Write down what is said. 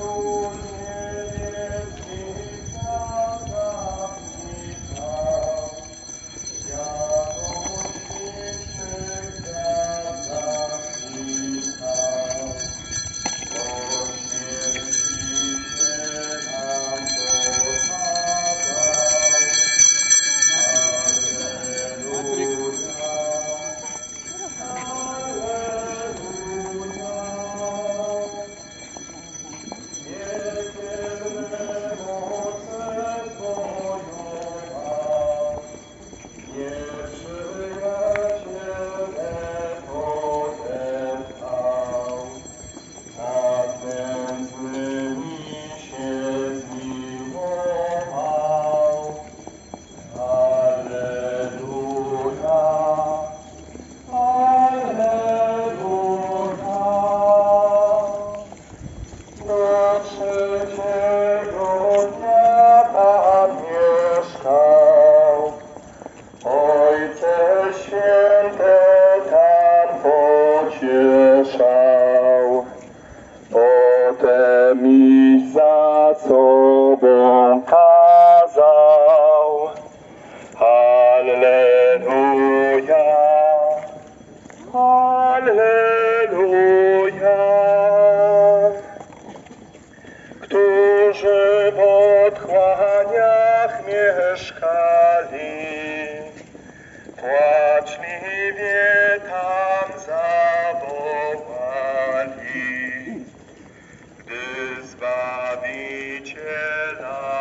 Oh. Potem iść za sobą kazał. Halleluja. Halleluja. Którzy pod chwałą Jana.